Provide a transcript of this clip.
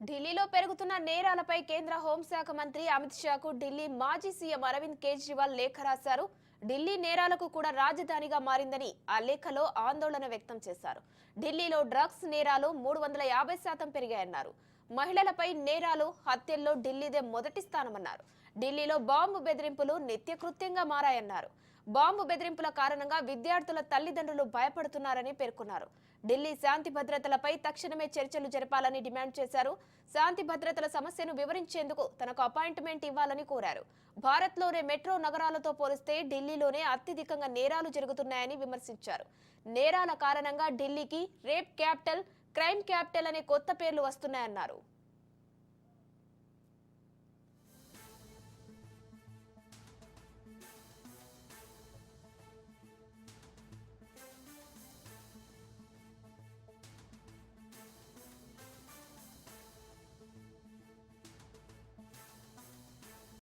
ఢిల్లీలో పెరుగుతున్న నేరాలపై కేంద్ర హోంశాఖ మంత్రి అమిత్ షాకు ఢిల్లీ మాజీ సీఎం అరవింద్ కేజ్రీవాల్ లేఖ రాశారు. ఢిల్లీ నేరాలకు కూడా రాజధానిగా మారిందని ఆ లేఖలో ఆందోళన వ్యక్తం చేశారు. ఢిల్లీలో డ్రగ్స్ నేరాలు మూడు వందల యాభై శాతం పెరిగాయన్నారు. మహిళలపై నేరాలు హత్యల్లో ఢిల్లీదే మొదటి స్థానమన్నారు. ఢిల్లీలో బాంబు బెదిరింపులు నిత్యకృత్యంగా మారాయన్నారు. బాంబు బెదిరింపుల కారణంగా విద్యార్థుల తల్లిదండ్రులు భయపడుతున్నారని పేర్కొన్నారు. ఢిల్లీ శాంతి భద్రతలపై తక్షణమే చర్చలు జరపాలని డిమాండ్ చేశారు. శాంతి భద్రతల సమస్యను వివరించేందుకు తనకు అపాయింట్మెంట్ ఇవ్వాలని కోరారు. భారత్లోనే మెట్రో నగరాలతో పోలిస్తే ఢిల్లీలోనే అత్యధికంగా నేరాలు జరుగుతున్నాయని విమర్శించారు. నేరాల కారణంగా ఢిల్లీకి రేప్ క్యాపిటల్ క్రైమ్ క్యాపిటల్ అనే కొత్త పేర్లు వస్తున్నాయన్నారు.